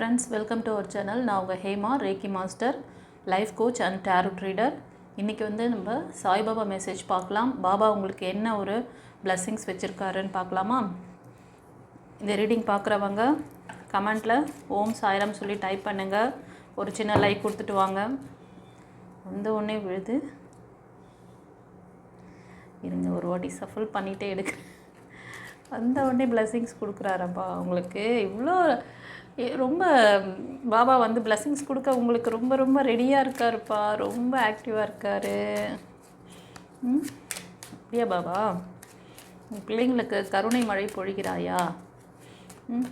Friends welcome to our channel நான் உங்கள் Hema reiki master life coach and tarot reader இன்றைக்கி வந்து நம்ம சாய்பாபா மெசேஜ் பார்க்கலாம். பாபா உங்களுக்கு என்ன ஒரு பிளஸ்ஸிங்ஸ் வச்சுருக்காருன்னு பார்க்கலாமா? இந்த ரீடிங் பார்க்குறவங்க கமெண்ட்டில் ஓம் சாய்ராம் சொல்லி டைப் பண்ணுங்கள் ஒரு சின்ன லைக் கொடுத்துட்டு வாங்க. வந்த உடனே விழுது. இருங்க ஒரு வாட்டி சஃபல் பண்ணிகிட்டே எடுக்கிறேன். வந்த உடனே பிளஸ்ஸிங்ஸ் கொடுக்குறாரப்பா. உங்களுக்கு இவ்வளோ ரொம்ப பாபா வந்து blessings கொடுக்க உங்களுக்கு ரொம்ப ரொம்ப ரெடியாக இருக்காருப்பா. ரொம்ப ஆக்டிவாக இருக்காரு. ம்? அப்படியா பாபா? உன் பிள்ளைங்களுக்கு கருணை மழை பொழிகிறாயா? ம்?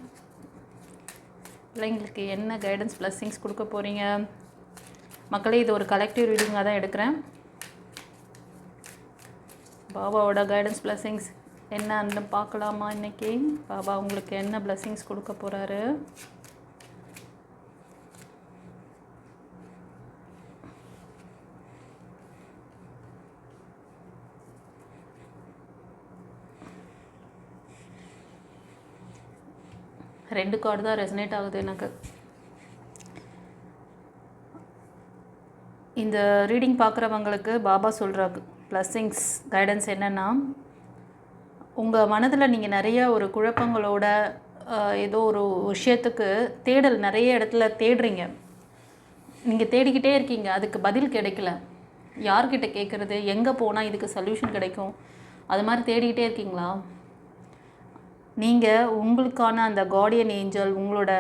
பிள்ளைங்களுக்கு என்ன கைடன்ஸ் பிளஸ்ஸிங்ஸ் கொடுக்க போகிறீங்க மக்களே இது ஒரு கலெக்டிவ் ரீடிங்காக தான் எடுக்கிறேன். பாபாவோட கைடன்ஸ் பிளஸ்ஸிங்ஸ் என்னன்னு பார்க்கலாமா இன்றைக்கி பாபா உங்களுக்கு என்ன பிளஸ்ஸிங்ஸ் கொடுக்க போகிறாரு ரெண்டு கார்டு தான் ரெசனேட் ஆகுது எனக்கு. இந்த ரீடிங் பார்க்குறவங்களுக்கு பாபா சொல்கிற ப்ளஸ்ஸிங்ஸ் கைடன்ஸ் என்னென்னா உங்கள் மனதில் நீங்கள் நிறைய ஒரு குழப்பங்களோட ஏதோ ஒரு விஷயத்துக்கு தேடல் நிறைய இடத்துல தேடுறீங்க. நீங்கள் தேடிக்கிட்டே இருக்கீங்க அதுக்கு பதில் கிடைக்கல. யார்கிட்ட கேட்குறது எங்கே போனால் இதுக்கு சொல்யூஷன் கிடைக்கும்? அது மாதிரி தேடிக்கிட்டே இருக்கீங்களா? நீங்கள் உங்களுக்கான அந்த கார்டியன் ஏஞ்சல் உங்களோட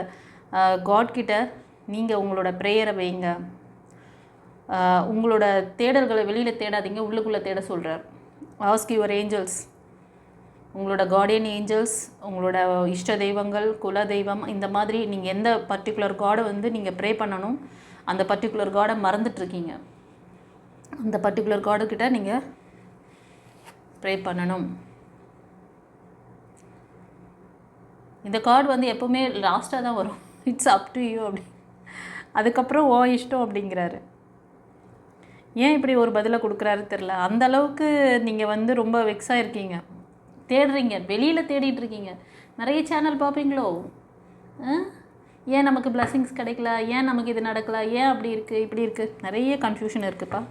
காட்கிட்ட நீங்கள் உங்களோட ப்ரேயரை வைங்க. உங்களோட தேடல்களை வெளியில் தேடாதீங்க உள்ளுக்குள்ளே தேட சொல்கிறார் ஆஸ்க் யுவர் ஏஞ்சல்ஸ் உங்களோட கார்டியன் ஏஞ்சல்ஸ் உங்களோட இஷ்ட தெய்வங்கள் குல தெய்வம் இந்த மாதிரி நீங்கள் எந்த பர்டிகுலர் காடை வந்து நீங்கள் ப்ரே பண்ணணும் அந்த பர்டிகுலர் காடை மறந்துட்டுருக்கீங்க. அந்த பர்டிகுலர் காடுக்கிட்ட நீங்கள் ப்ரே பண்ணணும். இந்த கார்டு வந்து எப்போவுமே லாஸ்ட்டாக தான் வரும். இட்ஸ் அப் டு யூ அப்படி. அதுக்கப்புறம் ஓ இஷ்டம் அப்படிங்கிறாரு. ஏன் இப்படி ஒரு பதிலை கொடுக்குறாரு தெரில அந்த அளவுக்கு நீங்கள் வந்து ரொம்ப வெக்ஸாக இருக்கீங்க தேடுறீங்க. வெளியில் தேடிட்டு இருக்கீங்க. நிறைய சேனல் பார்ப்பீங்களோ? ஆ? ஏன் நமக்கு பிளஸ்ஸிங்ஸ் கிடைக்கல? ஏன் நமக்கு இது நடக்கல? ஏன் அப்படி இருக்குது இப்படி இருக்குது நிறைய கன்ஃபியூஷன் இருக்குப்பா.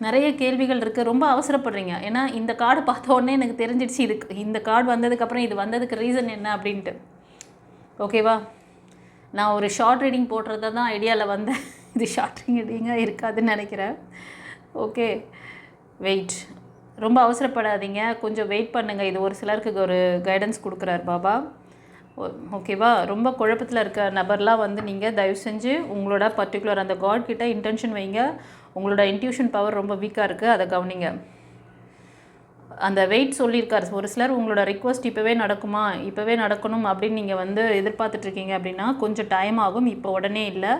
நிறைய கேள்விகள் இருக்குது ரொம்ப அவசரப்படுறீங்க. ஏன்னா இந்த கார்டு பார்த்த உடனே எனக்கு தெரிஞ்சிடுச்சு இதுக்கு இந்த கார்டு வந்ததுக்கப்புறம் இது வந்ததுக்கு ரீசன் என்ன அப்படின்ட்டு. ஓகேவா நான் ஒரு ஷார்ட் ரீடிங் போடுறத தான் ஐடியாவில் வந்தேன். இது ஷார்ட் ரீடிங்காக இருக்காதுன்னு நினைக்கிறேன். ஓகே வெயிட் ரொம்ப அவசரப்படாதீங்க. கொஞ்சம் வெயிட் பண்ணுங்கள் இது ஒரு சிலருக்கு ஒரு கைடன்ஸ் கொடுக்குறாரு பாபா. ஓகேவா ரொம்ப குழப்பத்தில் இருக்க நபர்லாம் வந்து நீங்கள் தயவு செஞ்சு உங்களோட பர்டிகுலர் அந்த காட் கிட்ட இன்டென்ஷன் வைங்க. உங்களோட இன்ட்யூஷன் பவர் ரொம்ப வீக்காக இருக்குது அதை கவனிங்க. அந்த வெயிட் சொல்லியிருக்காரு. ஒரு சிலர் உங்களோட ரிக்வஸ்ட் இப்போவே நடக்குமா? இப்போவே நடக்கணும் அப்படின்னு நீங்கள் வந்து எதிர்பார்த்துட்ருக்கீங்க அப்படின்னா கொஞ்சம் டைம் ஆகும். இப்போ உடனே இல்லை.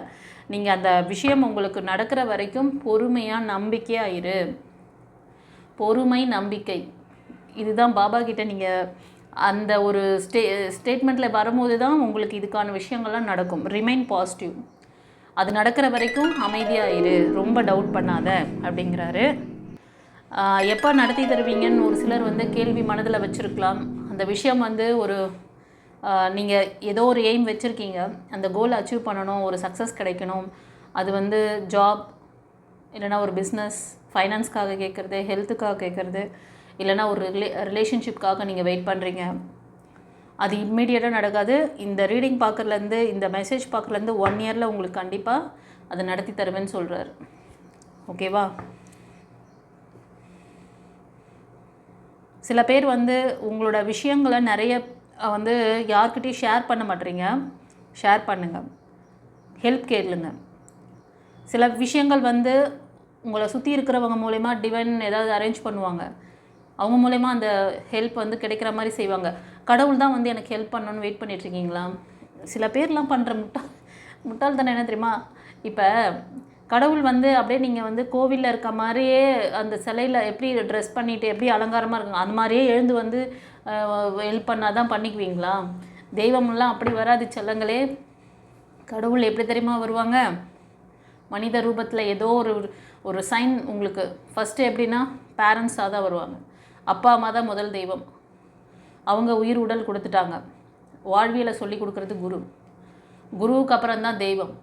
நீங்கள் அந்த விஷயம் உங்களுக்கு நடக்கிற வரைக்கும் பொறுமையாக நம்பிக்கையாக இரு. பொறுமை நம்பிக்கை. இதுதான் பாபா கிட்ட நீங்கள் அந்த ஒரு ஸ்டே ஸ்டேட்மெண்ட்டில் வரும்போது தான் உங்களுக்கு இதுக்கான விஷயங்கள்லாம் நடக்கும். ரிமைன் பாசிட்டிவ் அது நடக்கிற வரைக்கும் அமைதியாக இரு. ரொம்ப டவுட் பண்ணாத அப்படிங்கிறாரு. எப்போ நடத்தி தருவீங்கன்னு ஒரு சிலர் வந்து கேள்வி மனதில் வச்சுருக்கலாம். அந்த விஷயம் வந்து ஒரு நீங்கள் ஏதோ ஒரு எய்ம் வச்சுருக்கீங்க. அந்த கோலை அச்சீவ் பண்ணணும். ஒரு சக்ஸஸ் கிடைக்கணும். அது வந்து ஜாப் இல்லைனா ஒரு பிஸ்னஸ் ஃபைனான்ஸ்க்காக கேட்குறது ஹெல்த்துக்காக கேட்குறது இல்லைனா ஒரு ரிலே ரிலேஷன்ஷிப்காக நீங்கள் வெயிட் பண்ணுறீங்க அது இம்மிடியட்டாக நடக்காது. இந்த ரீடிங் பார்க்குறதுலேருந்து இந்த மெசேஜ் பார்க்குறதுலேருந்து ஒன் இயரில் உங்களுக்கு கண்டிப்பாக அதை நடத்தி தருவேன்னு சொல்கிறாரு ஓகேவா சில பேர் வந்து உங்களோட விஷயங்களை நிறைய வந்து யார்கிட்டையும் ஷேர் பண்ண மாட்டேறீங்க. ஷேர் பண்ணுங்கள் ஹெல்ப் கேளுங்க. சில விஷயங்கள் வந்து உங்களை சுற்றி இருக்கிறவங்க மூலயமா டிவைன் ஏதாவது அரேஞ்ச் பண்ணுவாங்க. அவங்க மூலயமா அந்த ஹெல்ப் வந்து கிடைக்கிற மாதிரி செய்வாங்க. கடவுள் தான் வந்து எனக்கு ஹெல்ப் பண்ணணும்னு வெயிட் பண்ணிகிட்டு இருக்கீங்களா சில பேர்லாம் பண்ணுற முட்டா தானே என்ன தெரியுமா? இப்போ கடவுள் வந்து அப்படியே நீங்கள் வந்து கோவிலில் இருக்க மாதிரியே அந்த சிலையில் எப்படி ட்ரெஸ் பண்ணிவிட்டு எப்படி அலங்காரமாக இருக்குங்க அந்த மாதிரியே எழுந்து வந்து ஹெல்ப் பண்ணால் தான் பண்ணிக்குவீங்களா? தெய்வமெல்லாம் அப்படி வராது செல்லங்களே. கடவுள் எப்படி தெரியுமா வருவாங்க? மனித ரூபத்தில் ஏதோ ஒரு ஒரு சைன் உங்களுக்கு ஃபஸ்ட்டு எப்படின்னா பேரண்ட்ஸாக தான் வருவாங்க. அப்பா அம்மா தான் முதல் தெய்வம். அவங்க உயிர் உடல் கொடுத்துட்டாங்க. வாழ்வியலை சொல்லி கொடுக்குறது குரு. குருவுக்கு அப்புறம் தான் தெய்வம்.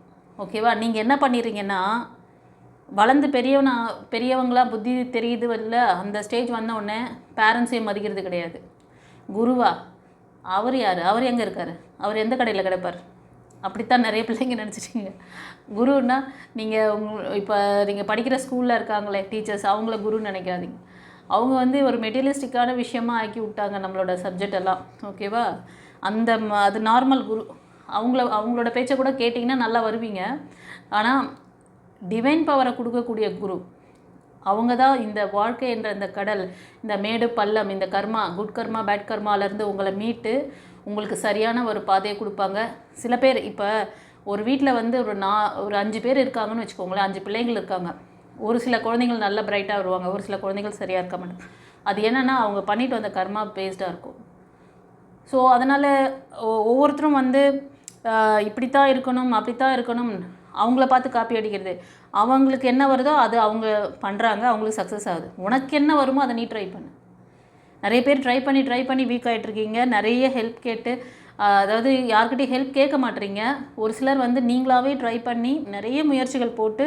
ஓகேவா? நீங்கள் என்ன பண்ணிடுறீங்கன்னா வளர்ந்து பெரியவனா பெரியவங்களா புத்தி தெரியுது இல்லை அந்த ஸ்டேஜ் வந்த உடனே பேரண்ட்ஸையும் மதிக்கிறது கிடையாது. குருவா? அவர் யார்? அவர் எங்கே இருக்கார்? அவர் எந்த கடையில் கிடப்பார்? அப்படித்தான் நிறைய பிள்ளைங்க நினச்சிட்டீங்க. குருன்னா நீங்கள் உங்க இப்போ நீங்கள் படிக்கிற ஸ்கூலில் இருக்காங்களே டீச்சர்ஸ் அவங்கள குருன்னு நினைக்காதீங்க. அவங்க வந்து ஒரு மெட்டீரியலிஸ்டிக்கான விஷயமா ஆக்கி விட்டாங்க நம்மளோட சப்ஜெக்ட் எல்லாம் ஓகேவா அந்த அது நார்மல் குரு. அவங்கள அவங்களோட பேச்சை கூட கேட்டிங்கன்னா நல்லா வருவீங்க. ஆனால் டிவைன் பவரை கொடுக்கக்கூடிய குரு அவங்க தான் இந்த வாழ்க்கை என்ற இந்த கடல் இந்த மேடு பள்ளம் இந்த கர்மா குட் கர்மா பேட் கர்மாலேருந்து உங்களை மீட்டு உங்களுக்கு சரியான ஒரு பாதையை கொடுப்பாங்க. சில பேர் இப்போ ஒரு வீட்டில் வந்து ஒரு நா ஒரு அஞ்சு பேர் இருக்காங்கன்னு வச்சுக்கோங்களேன் அஞ்சு பிள்ளைங்கள் இருக்காங்க. ஒரு சில குழந்தைகள் நல்ல பிரைட்டாக வருவாங்க ஒரு சில குழந்தைகள் சரியாக இருக்க மாட்டாங்க. அது என்னென்னா அவங்க பண்ணிட்டு வந்த கர்மா பேஸ்டாக இருக்கும். ஸோ அதனால் ஒவ்வொருத்தரும் வந்து இப்படித்தான் இருக்கணும் அப்படித்தான் இருக்கணும் அவங்கள பார்த்து காப்பி அடிக்கிறது. அவங்களுக்கு என்ன வருதோ அது அவங்க பண்ணுறாங்க அவங்களுக்கு சக்ஸஸ் ஆகுது. உனக்கு என்ன வருமோ அதை நீ ட்ரை பண்ணு. நிறைய பேர் ட்ரை பண்ணி ட்ரை பண்ணி வீக் ஆகிட்ருக்கீங்க நிறைய ஹெல்ப் கேட்டு அதாவது யார்கிட்டையும் ஹெல்ப் கேட்க மாட்டீங்க ஒரு சிலர் வந்து நீங்களாகவே ட்ரை பண்ணி நிறைய முயற்சிகள் போட்டு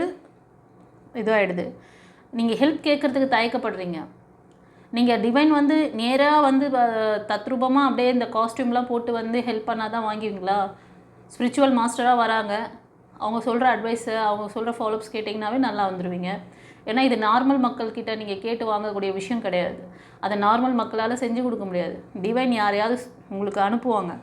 இதுவாகிடுது நீங்கள் ஹெல்ப் கேட்குறதுக்கு தயக்கப்படுறீங்க. நீங்கள் டிவைன் வந்து நேராக வந்து தத்ரூபமாக அப்படியே இந்த காஸ்டியூம்லாம் போட்டு வந்து ஹெல்ப் பண்ணால் தான் வாங்குவீங்களா ஸ்பிரிச்சுவல் மாஸ்டராக வராங்க. அவங்க சொல்கிற அட்வைஸு அவங்க சொல்கிற ஃபாலோப்ஸ் கேட்டிங்கனாவே நல்லா வந்துடுவீங்க ஏன்னா இது நார்மல் மக்கள்கிட்ட நீங்கள் கேட்டு வாங்கக்கூடிய விஷயம் கிடையாது. அதை நார்மல் மக்களால் செஞ்சு கொடுக்க முடியாது. டிவைன் யாரையாவது உங்களுக்கு அனுப்புவாங்க.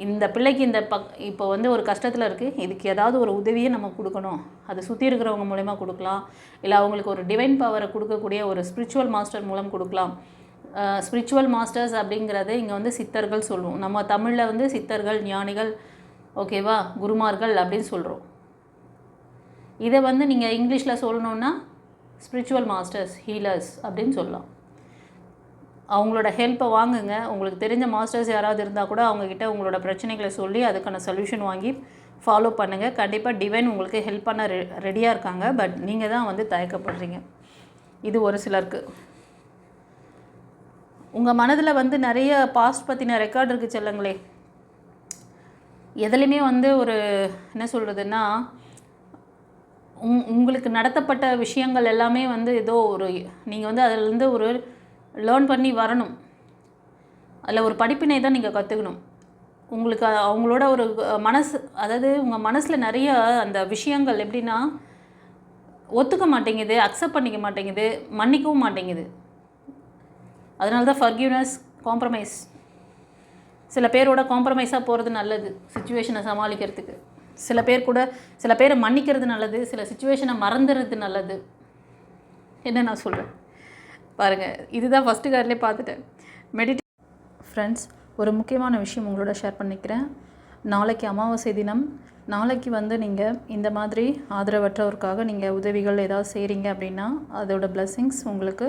இந்த பிள்ளைக்கு இந்த பக் இப்போ வந்து ஒரு கஷ்டத்தில் இருக்குது இதுக்கு ஏதாவது ஒரு உதவியை நம்ம கொடுக்கணும். அதை சுற்றி இருக்கிறவங்க மூலயமா கொடுக்கலாம். இல்லை அவங்களுக்கு ஒரு டிவைன் பவரை கொடுக்கக்கூடிய ஒரு ஸ்பிரிச்சுவல் மாஸ்டர் மூலம் கொடுக்கலாம். ஸ்பிரிச்சுவல் மாஸ்டர்ஸ் அப்படிங்கிறது இங்கே வந்து சித்தர்கள் சொல்லுவோம் நம்ம தமிழில் வந்து சித்தர்கள் ஞானிகள் ஓகேவா குருமார்கள் அப்படின்னு சொல்கிறோம் இதை வந்து நீங்கள் இங்கிலீஷில் சொல்லணுன்னா ஸ்பிரிச்சுவல் மாஸ்டர்ஸ் ஹீலர்ஸ் அப்படின்னு சொல்லலாம். அவங்களோட ஹெல்ப்பை வாங்குங்க. உங்களுக்கு தெரிஞ்ச மாஸ்டர்ஸ் யாராவது இருந்தால் கூட அவங்கக்கிட்ட உங்களோட பிரச்சனைகளை சொல்லி அதுக்கான சொல்யூஷன் வாங்கி ஃபாலோ பண்ணுங்கள் கண்டிப்பாக டிவைன் உங்களுக்கு ஹெல்ப் பண்ண ரெ ரெடியாக இருக்காங்க. பட் நீங்கள் தான் வந்து தயக்கப்படுறீங்க. இது ஒரு சிலருக்கு. உங்கள் மனதில் வந்து நிறைய பாஸ்ட் பற்றின ரெக்கார்ட் இருக்குது செல்லுங்களே. எதுலேயுமே வந்து ஒரு என்ன சொல்கிறதுன்னா உங் உங்களுக்கு நடத்தப்பட்ட விஷயங்கள் எல்லாமே வந்து ஏதோ ஒரு நீங்கள் வந்து அதிலேருந்து ஒரு லேர்ன் பண்ணி வரணும். அதில் ஒரு படிப்பினை தான் நீங்கள் கற்றுக்கணும் உங்களுக்கு அவங்களோட ஒரு மனசு அதாவது உங்கள் மனசில் நிறைய அந்த விஷயங்கள் எப்படின்னா ஒத்துக்க மாட்டேங்குது அக்செப்ட் பண்ணிக்க மாட்டேங்குது மன்னிக்கவும் மாட்டேங்குது. அதனால தான் ஃபர்கியூனஸ் காம்ப்ரமைஸ் சில பேரோட காம்ப்ரமைஸாக போகிறது நல்லது சுச்சுவேஷனை சமாளிக்கிறதுக்கு. சில பேர் கூட சில பேரை மன்னிக்கிறது நல்லது சில சுச்சுவேஷனை மறந்துடுறது நல்லது. என்ன நான் சொல்கிறேன் பாருங்கள் இதுதான் ஃபஸ்ட்டு கார்ட்லேயே பார்த்துட்டேன். மெடிடே ஃப்ரெண்ட்ஸ் ஒரு முக்கியமான விஷயம் உங்களோட ஷேர் பண்ணிக்கிறேன். நாளைக்கு அமாவாசை தினம். நாளைக்கு வந்து நீங்கள் இந்த மாதிரி ஆதரவற்றவருக்காக நீங்கள் உதவிகள் ஏதாவது செய்கிறீங்க அப்படின்னா அதோட blessings உங்களுக்கு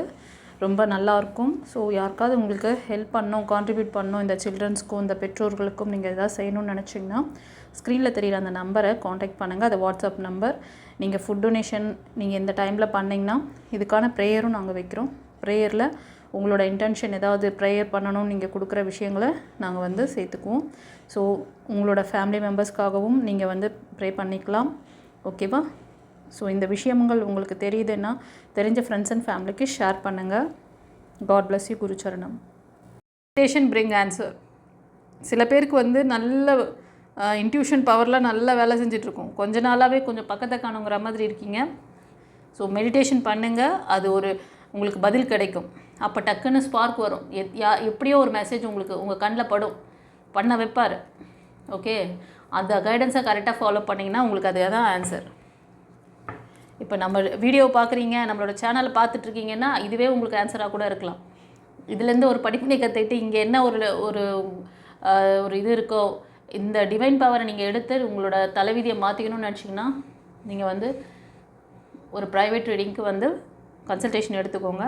ரொம்ப நல்லாயிருக்கும் ஸோ யாருக்காவது உங்களுக்கு ஹெல்ப் பண்ணணும் கான்ட்ரிபியூட் பண்ணணும் இந்த சில்ட்ரன்ஸ்க்கும் இந்த பெற்றோர்களுக்கும் நீங்கள் எதாவது செய்யணும்னு நினச்சிங்கன்னா ஸ்க்ரீனில் தெரியிற அந்த நம்பரை காண்டாக்ட் பண்ணுங்கள் அது வாட்ஸ்அப் நம்பர் நீங்கள் ஃபுட் டொனேஷன் நீங்கள் இந்த டைமில் பண்ணிங்கன்னா இதுக்கான ப்ரேயரும் நாங்கள் வைக்கிறோம். ப்ரேயரில் உங்களோட இன்டென்ஷன் ஏதாவது ப்ரேயர் பண்ணணும் நீங்கள் கொடுக்குற விஷயங்களை நாங்கள் வந்து சேர்த்துக்குவோம். ஸோ உங்களோட ஃபேமிலி மெம்பர்ஸ்க்காகவும் நீங்கள் வந்து ப்ரே பண்ணிக்கலாம். ஓகேவா? ஸோ இந்த விஷயங்கள் உங்களுக்கு தெரியுதுன்னா தெரிஞ்ச ஃப்ரெண்ட்ஸ் அண்ட் ஃபேமிலிக்கு ஷேர் பண்ணுங்கள் காட் பிளஸ் யூ குருச்சரணம். மெடிடேஷன் பிரிங் ஆன்சர் சில பேருக்கு வந்து நல்ல இன்ட்யூஷன் பவரில் நல்ல வேலை செஞ்சிட்ருக்கோம். கொஞ்ச நாளாகவே கொஞ்சம் பக்கத்தை காணுங்கிற மாதிரி இருக்கீங்க. ஸோ மெடிடேஷன் பண்ணுங்கள் அது ஒரு உங்களுக்கு பதில் கிடைக்கும். அப்போ டக்குன்னு ஸ்பார்க் வரும். எத் யா எப்படியோ ஒரு மெசேஜ் உங்களுக்கு உங்கள் கண்ணில் படும். பண்ண வைப்பார். ஓகே அந்த கைடன்ஸை கரெக்டாக ஃபாலோ பண்ணிங்கன்னா உங்களுக்கு அது தான் ஆன்சர் இப்போ நம்ம வீடியோ பார்க்குறீங்க நம்மளோட சேனலை பார்த்துட்ருக்கீங்கன்னா இதுவே உங்களுக்கு ஆன்சராக கூட இருக்கலாம். இதுலேருந்து ஒரு படிப்பினை கற்றுக்கிட்டு இங்கே என்ன ஒரு ஒரு ஒரு இது இருக்கோ இந்த டிவைன் பவரை நீங்கள் எடுத்து உங்களோட தலைவிதியை மாற்றிக்கணும்னு நினச்சிங்கன்னா நீங்கள் வந்து ஒரு ப்ரைவேட் ரீடிங்க்கு வந்து கன்சல்டேஷன் எடுத்துக்கோங்க.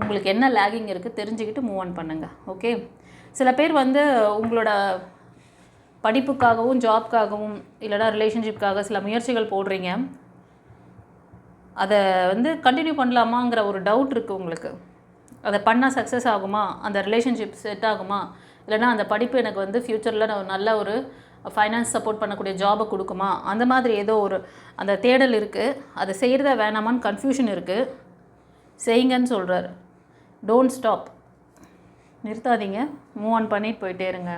உங்களுக்கு என்ன லேகிங் இருக்குது தெரிஞ்சுக்கிட்டு மூவ் ஆன் பண்ணுங்கள் ஓகே சில பேர் வந்து உங்களோட படிப்புக்காகவும் ஜாப்க்காகவும் இல்லைனா ரிலேஷன்ஷிப்காக சில முயற்சிகள் போடுறீங்க. அதை வந்து கண்டினியூ பண்ணலாமாங்கிற ஒரு டவுட் இருக்குது உங்களுக்கு. அதை பண்ணால் சக்ஸஸ் ஆகுமா? அந்த ரிலேஷன்ஷிப் செட் ஆகுமா? இல்லைனா அந்த படிப்பு எனக்கு வந்து ஃப்யூச்சரில் நான் நல்ல ஒரு ஃபைனான்ஸ் சப்போர்ட் பண்ணக்கூடிய ஜாபை கொடுக்குமா? அந்த மாதிரி ஏதோ ஒரு அந்த தேடல் இருக்குது அதை செய்கிறத வேணாமான்னு கன்ஃபியூஷன் இருக்குது செய்யுங்கன்னு சொல்கிறாரு டோன்ட் ஸ்டாப் நிறுத்தாதீங்க. மூவ் ஆன் பண்ணிட்டு போயிட்டே இருங்க.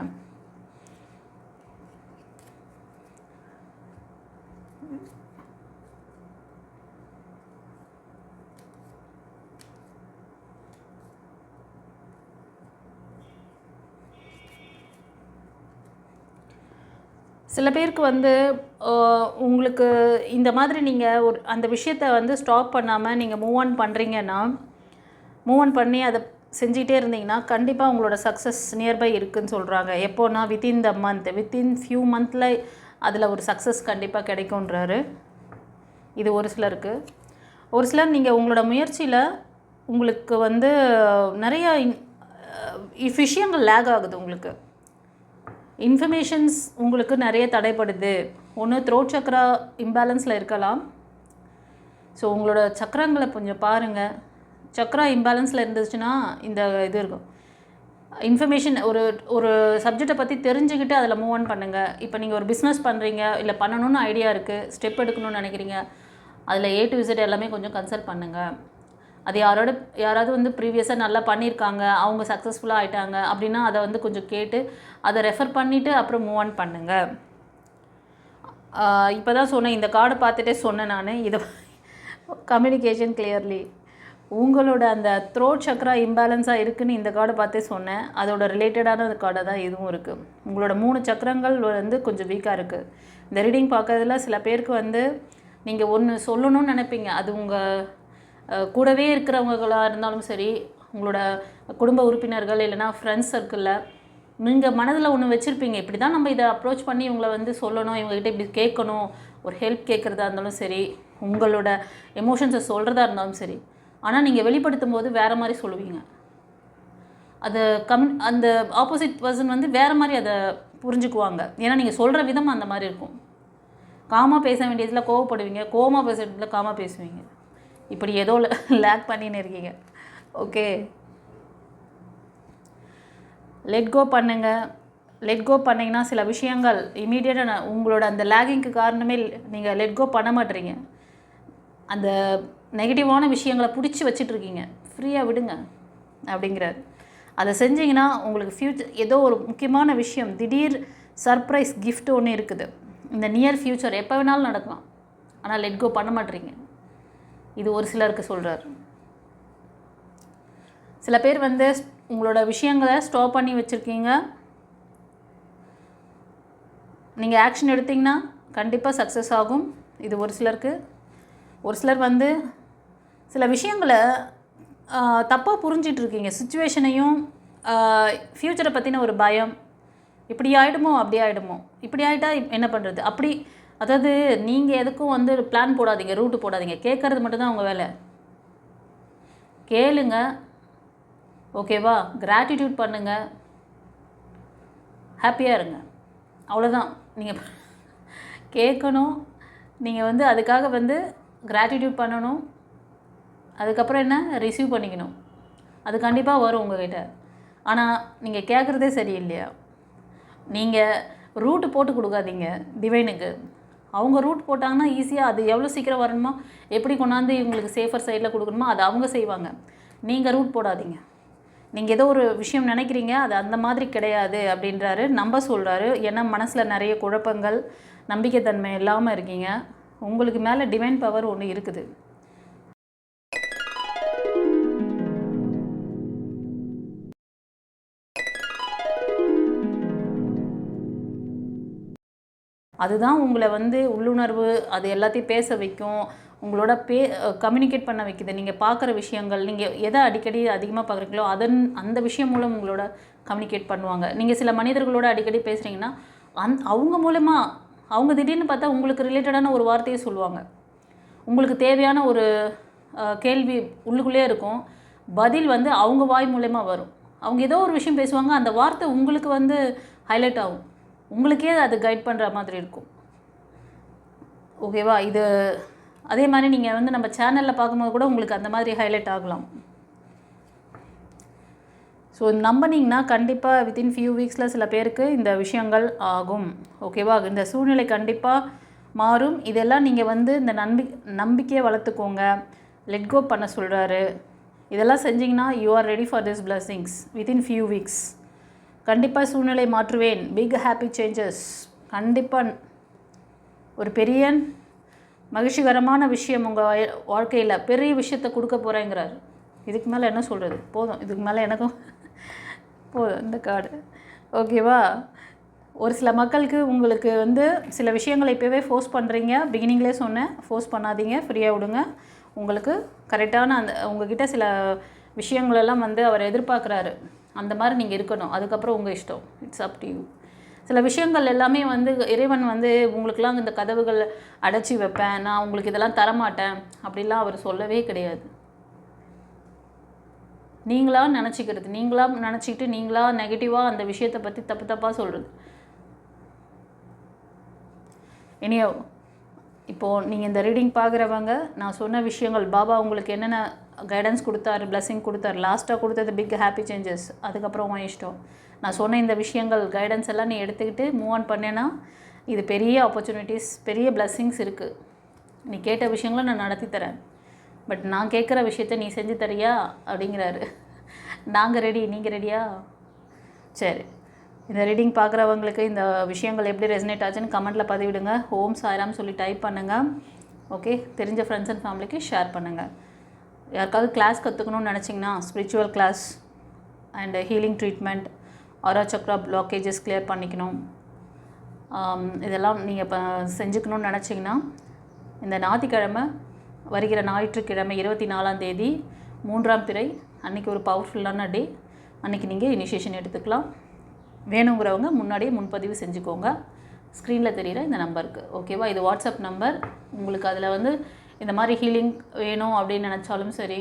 சில பேருக்கு வந்து உங்களுக்கு இந்த மாதிரி நீங்கள் ஒரு அந்த விஷயத்த வந்து ஸ்டாப் பண்ணாமல் நீங்கள் மூவ் ஆன் பண்ணுறீங்கன்னா மூவ் ஆன் பண்ணி அதை செஞ்சிட்டே இருந்தீங்கன்னா கண்டிப்பாக உங்களோட சக்ஸஸ் நியர்பை இருக்குதுன்னு சொல்கிறாங்க எப்போனா within the month within few மந்தில் அதில் ஒரு சக்ஸஸ் கண்டிப்பாக கிடைக்கும்ன்றாரு. இது ஒரு சிலருக்கு. ஒரு சிலர் நீங்கள் உங்களோட முயற்சியில் உங்களுக்கு வந்து நிறையா விஷயங்கள் லேக் ஆகுது உங்களுக்கு. இன்ஃபர்மேஷன்ஸ் உங்களுக்கு நிறைய தடைப்படுது ஒன்று த்ரோட் சக்கரா இம்பேலன்ஸில் இருக்கலாம். ஸோ உங்களோட சக்கரங்களை கொஞ்சம் பாருங்கள் சக்கரா இம்பேலன்ஸில் இருந்துச்சுன்னா இந்த இது இருக்கும். இன்ஃபர்மேஷன் ஒரு ஒரு சப்ஜெக்டை பற்றி தெரிஞ்சுக்கிட்டு அதில் மூவ் ஆன் பண்ணுங்கள் இப்போ நீங்கள் ஒரு பிஸ்னஸ் பண்ணுறீங்க இல்லை பண்ணணும்னு ஐடியா இருக்குது ஸ்டெப் எடுக்கணும்னு நினைக்கிறீங்க அதில் ஏ டு விசிட் எல்லாமே கொஞ்சம் கன்சல்ட் பண்ணுங்கள் அது யாரோட யாராவது வந்து ப்ரீவியஸாக நல்லா பண்ணியிருக்காங்க அவங்க சக்ஸஸ்ஃபுல்லாக ஆகிட்டாங்க அப்படின்னா அதை வந்து கொஞ்சம் கேட்டு அதை ரெஃபர் பண்ணிவிட்டு அப்புறம் மூவ் ஆன் பண்ணுங்கள் இப்போ தான் சொன்னேன் இந்த கார்டை பார்த்துட்டே சொன்னேன் நான். இதை கம்யூனிகேஷன் கிளியர்லி உங்களோட அந்த த்ரோட் சக்ரா இம்பேலன்ஸாக இருக்குதுன்னு இந்த கார்டை பார்த்தே சொன்னேன். அதோட ரிலேட்டடான கார்டை தான் இதுவும் இருக்குது உங்களோட மூணு சக்கரங்கள் வந்து கொஞ்சம் வீக்காக இருக்குது இந்த ரீடிங் பார்க்கறதுல சில பேருக்கு வந்து நீங்கள் ஒன்று சொல்லணும்னு நினைப்பீங்க. அது உங்கள் கூடவே இருக்கிறவங்களாக இருந்தாலும் சரி உங்களோட குடும்ப உறுப்பினர்கள் இல்லைனா ஃப்ரெண்ட்ஸ் சர்க்கிளில் நீங்கள் மனதில் ஒன்று வச்சுருப்பீங்க. இப்படி தான் நம்ம இதை அப்ரோச் பண்ணி இவங்களை வந்து சொல்லணும் இவங்ககிட்ட இப்படி கேட்கணும் ஒரு ஹெல்ப் கேட்குறதா இருந்தாலும் சரி உங்களோட எமோஷன்ஸை சொல்கிறதா இருந்தாலும் சரி ஆனால் நீங்கள் வெளிப்படுத்தும் போது வேறு மாதிரி சொல்லுவீங்க. அது கம்யூ அந்த ஆப்போசிட் பர்சன் வந்து வேறு மாதிரி அதை புரிஞ்சுக்குவாங்க. ஏன்னா நீங்கள் சொல்கிற விதம் அந்த மாதிரி இருக்கும். காமாக பேச வேண்டியதில் கோவப்படுவீங்க கோவமாக பேச வேண்டியதில் காமாக பேசுவீங்க. இப்படி ஏதோ லேக் பண்ணின்னு இருக்கீங்க. ஓகே லெட் கோ பண்ணுங்க. லெட் கோ பண்ணிங்கன்னா சில விஷயங்கள் இமீடியட்டாக உங்களோட அந்த லேகிங்க்கு காரணமே நீங்கள் லெட் கோ பண்ண மாட்டீங்க. அந்த நெகட்டிவான விஷயங்களை பிடிச்சி வச்சிட்ருக்கீங்க ஃப்ரீயாக விடுங்க அப்படிங்கிறார். அதை செஞ்சிங்கன்னா உங்களுக்கு ஃப்யூச்சர் ஏதோ ஒரு முக்கியமான விஷயம் திடீர் சர்ப்ரைஸ் கிஃப்ட் ஒன்று இருக்குது. இந்த நியர் ஃப்யூச்சர் எப்போ வேணாலும் நடக்கலாம். ஆனால் லெட் கோ பண்ண மாட்டேறீங்க இது ஒரு சிலருக்கு சொல்கிறார் சில பேர் வந்து உங்களோட விஷயங்களை ஸ்டாப் பண்ணி வச்சுருக்கீங்க. நீங்கள் ஆக்ஷன் எடுத்தீங்கன்னா கண்டிப்பாக சக்ஸஸ் ஆகும். இது ஒரு சிலருக்கு. ஒரு சிலர் வந்து சில விஷயங்களை தப்பாக புரிஞ்சிட்ருக்கீங்க சுச்சுவேஷனையும் ஃப்யூச்சரை பற்றின ஒரு பயம். இப்படி ஆகிடுமோ அப்படி ஆகிடுமோ இப்படி ஆகிட்டா என்ன பண்ணுறது அப்படி அதாவது நீங்கள் எதுக்கும் வந்து பிளான் போடாதீங்க ரூட்டு போடாதீங்க. கேட்குறது மட்டும்தான் உங்கள் வேலை. கேளுங்க. ஓகேவா கிராட்டிடியூட் பண்ணுங்கள் ஹாப்பியாக இருங்க. அவ்வளோதான் நீங்கள் கேட்கணும். நீங்கள் வந்து அதுக்காக வந்து கிராட்டிடியூட் பண்ணணும். அதுக்கப்புறம் என்ன? ரிசீவ் பண்ணிக்கணும். அது கண்டிப்பாக வரும் உங்ககிட்ட. ஆனால் நீங்கள் கேட்குறதே சரியில்லையா? நீங்கள் ரூட்டு போட்டு கொடுக்காதீங்க. டிவைனுக்கு அவங்க ரூட் போட்டாங்கன்னா ஈஸியாக அது எவ்வளோ சீக்கிரம் வரணுமோ எப்படி கொண்டாந்து இவங்களுக்கு சேஃபர் சைடில் கொடுக்கணுமோ அதை அவங்க செய்வாங்க. நீங்கள் ரூட் போடாதீங்க. நீங்கள் ஏதோ ஒரு விஷயம் நினைக்கிறீங்க அது அந்த மாதிரி கிடையாது அப்படின்றாரு. நம்ப சொல்கிறாரு ஏன்னா மனசில் நிறைய குழப்பங்கள் நம்பிக்கைத்தன்மை இல்லாமல் இருக்கீங்க. உங்களுக்கு மேலே டிவைன் பவர் ஒன்று இருக்குது. அதுதான் உங்களை வந்து உள்ளுணர்வு அது எல்லாத்தையும் பேச வைக்கும். உங்களோட பே கம்யூனிகேட் பண்ண வைக்குது. நீங்கள் பார்க்குற விஷயங்கள் நீங்கள் எதை அடிக்கடி அதிகமாக பார்க்குறீங்களோ அதன் அந்த விஷயம் மூலம் உங்களோட கம்யூனிகேட் பண்ணுவாங்க. நீங்கள் சில மனிதர்களோட அடிக்கடி பேசுகிறீங்கன்னா அந் அவங்க மூலமா அவங்க திடீர்னு பார்த்தா உங்களுக்கு ரிலேட்டடான ஒரு வார்த்தையை சொல்லுவாங்க. உங்களுக்கு தேவையான ஒரு கேள்வி உள்ளுக்குள்ளே இருக்கும். பதில் வந்து அவங்க வாய் மூலயமா வரும். அவங்க ஏதோ ஒரு விஷயம் பேசுவாங்க அந்த வார்த்தை உங்களுக்கு வந்து ஹைலைட் ஆகும். உங்களுக்கே அது கைட் பண்ணுற மாதிரி இருக்கும். ஓகேவா இது அதே மாதிரி நீங்கள் வந்து நம்ம சேனலில் பார்க்கும்போது கூட உங்களுக்கு அந்த மாதிரி ஹைலைட் ஆகலாம். ஸோ நம்பினீங்கன்னா கண்டிப்பாக வித்தின் ஃபியூ வீக்ஸில் சில பேருக்கு இந்த விஷயங்கள் ஆகும். ஓகேவா இந்த சூழ்நிலை கண்டிப்பாக மாறும். இதெல்லாம் நீங்கள் வந்து இந்த நம்பி நம்பிக்கையை வளர்த்துக்கோங்க. லெட் கோ பண்ண சொல்கிறாரு இதெல்லாம் செஞ்சிங்கன்னா you are ready for this blessings within few weeks கண்டிப்பாக சூழ்நிலை மாற்றுவேன். பிக் ஹாப்பி சேஞ்சஸ் கண்டிப்பாக ஒரு பெரிய மகிழ்ச்சிகரமான விஷயம் உங்கள் வாழ்க்கையில் பெரிய விஷயத்தை கொடுக்க போகிறேங்கிறார் இதுக்கு மேலே என்ன சொல்கிறது போதும். இதுக்கு மேலே எனக்கும் போதும். இந்த கார்டு. ஓகேவா ஒரு சில மக்களுக்கு உங்களுக்கு வந்து சில விஷயங்களை இப்போவே ஃபோர்ஸ் பண்ணுறீங்க பிகினிங்லேயே சொன்னேன். ஃபோர்ஸ் பண்ணாதீங்க. ஃப்ரீயாக விடுங்க. உங்களுக்கு கரெக்டான அந்த உங்ககிட்ட சில விஷயங்களெல்லாம் வந்து அவர் எதிர்பார்க்குறாரு. அந்த மாதிரி நீங்கள் இருக்கணும். அதுக்கப்புறம் உங்கள் இஷ்டம். இட்ஸ் அப் டு யூ சில விஷயங்கள் எல்லாமே வந்து இறைவன் வந்து உங்களுக்கெல்லாம் இந்த கதவுகள் அடைச்சி வைப்பேன். நான் உங்களுக்கு இதெல்லாம் தரமாட்டேன். அப்படிலாம் அவர் சொல்லவே கிடையாது. நீங்களா நினச்சிக்கிறது. நீங்களா நினச்சிக்கிட்டு நீங்களா நெகட்டிவாக அந்த விஷயத்தை பற்றி தப்பு தப்பாக சொல்கிறது இனியோ இப்போது நீங்கள் இந்த ரீடிங் பார்க்குறவங்க நான் சொன்ன விஷயங்கள் பாபா உங்களுக்கு என்னென்ன கைடன்ஸ் கொடுத்தாரு blessing கொடுத்தாரு. லாஸ்ட்டாக கொடுத்தது பிக் ஹாப்பி சேஞ்சஸ் அதுக்கப்புறம் உன் இஷ்டம். நான் சொன்ன இந்த விஷயங்கள் கைடன்ஸ் எல்லாம் நீ எடுத்துக்கிட்டு மூவ் ஆன் பண்ணேன்னா இது பெரிய ஆப்பர்ச்சுனிட்டிஸ் பெரிய blessings இருக்குது நீ கேட்ட விஷயங்களை நான் நடத்தி தரேன். பட் நான் கேட்குற விஷயத்த நீ செஞ்சு தரியா? அப்படிங்கிறாரு. நாங்கள் ரெடி நீங்கள் ரெடியா சரி. இந்த ரீடிங் பார்க்குறவங்களுக்கு இந்த விஷயங்கள் எப்படி ரெசனேட் ஆச்சுன்னு கமெண்ட்டில் பதிவிடுங்க. ஓம் சாய்ராம் சொல்லி டைப் பண்ணுங்கள் ஓகே தெரிஞ்ச ஃப்ரெண்ட்ஸ் அண்ட் ஃபேமிலிக்கு ஷேர் பண்ணுங்கள் யாருக்காவது கிளாஸ் கற்றுக்கணும்னு நினச்சிங்கன்னா spiritual class and healing treatment aura chakra blockages clear பண்ணிக்கணும். இதெல்லாம் நீங்கள் இப்போ செஞ்சுக்கணும்னு நினச்சிங்கன்னா இந்த ஞாயிற்றுக்கிழமை வருகிற ஞாயிற்றுக்கிழமை இருபத்தி நாலாம் தேதி மூன்றாம் பிறை அன்றைக்கி ஒரு பவர்ஃபுல்லான டே அன்றைக்கி நீங்கள் இனிஷியேஷன் எடுத்துக்கலாம். வேணுங்கிறவங்க முன்னாடியே முன்பதிவு செஞ்சுக்கோங்க. ஸ்க்ரீனில் தெரிகிற இந்த நம்பருக்கு ஓகேவா இது வாட்ஸ்அப் நம்பர் உங்களுக்கு அதில் வந்து இந்த மாதிரி ஹீலிங் வேணும் அப்படின்னு நினச்சாலும் சரி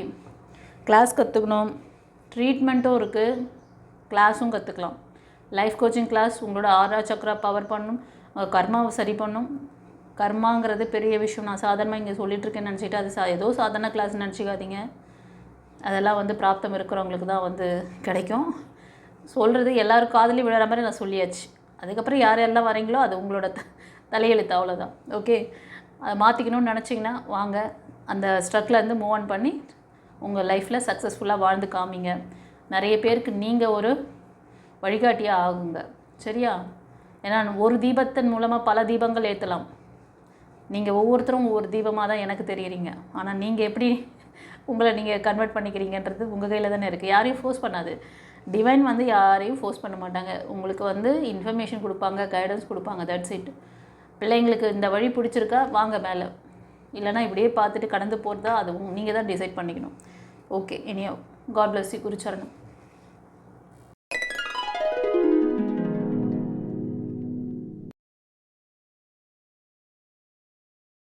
கிளாஸ் கற்றுக்கணும் ட்ரீட்மெண்ட்டும் இருக்குது கிளாஸும் கற்றுக்கலாம் லைஃப் கோச்சிங் கிளாஸ் உங்களோட ஆறா சக்கரா பவர் பண்ணும். கர்மாவை சரி பண்ணும். கர்மாங்கிறது பெரிய விஷயம். நான் சாதாரணமாக இங்கே சொல்லிகிட்ருக்கேன்னு நினச்சிட்டு அது சா ஏதோ சாதாரண கிளாஸ் நினச்சிக்காதீங்க. அதெல்லாம் வந்து பிராப்தம் இருக்கிறவங்களுக்கு தான் வந்து கிடைக்கும். சொல்கிறது எல்லோரும் காதலி விழுற மாதிரி நான் சொல்லியாச்சு. அதுக்கப்புறம் யார் யாரெல்லாம் வரீங்களோ அது உங்களோட த தலையெழுத்து அவ்வளோதான் ஓகே அதை மாற்றிக்கணும்னு நினச்சிங்கன்னா வாங்க. அந்த ஸ்ட்ரக்லேருந்து மூவ் ஆன் பண்ணி உங்கள் லைஃப்பில் சக்ஸஸ்ஃபுல்லாக வாழ்ந்து காமிங்க. நிறைய பேருக்கு நீங்கள் ஒரு வழிகாட்டியாக ஆகுங்க. சரியா? ஏன்னா ஒரு தீபத்தின் மூலமாக பல தீபங்கள் ஏற்றலாம் நீங்கள் ஒவ்வொருத்தரும் ஒவ்வொரு தீபமாக தான் எனக்கு தெரியுறீங்க. ஆனால் நீங்கள் எப்படி உங்களை நீங்கள் கன்வெர்ட் பண்ணிக்கிறீங்கன்றது உங்கள் கையில் தானே இருக்குது யாரையும் ஃபோர்ஸ் பண்ணாது. டிவைன் வந்து யாரையும் ஃபோர்ஸ் பண்ண மாட்டாங்க. உங்களுக்கு வந்து இன்ஃபர்மேஷன் கொடுப்பாங்க கைடன்ஸ் கொடுப்பாங்க. தட்ஸ் இட் பிள்ளைங்களுக்கு இந்த வழி பிடிச்சிருக்கா? வாங்க மேலே. இல்லைன்னா இப்படியே பார்த்துட்டு கடந்து போகிறதா அது நீங்கள் தான் டிசைட் பண்ணிக்கணும். ஓகே இனியோ காட் பிளஸ் யூ குருச்சரணம்.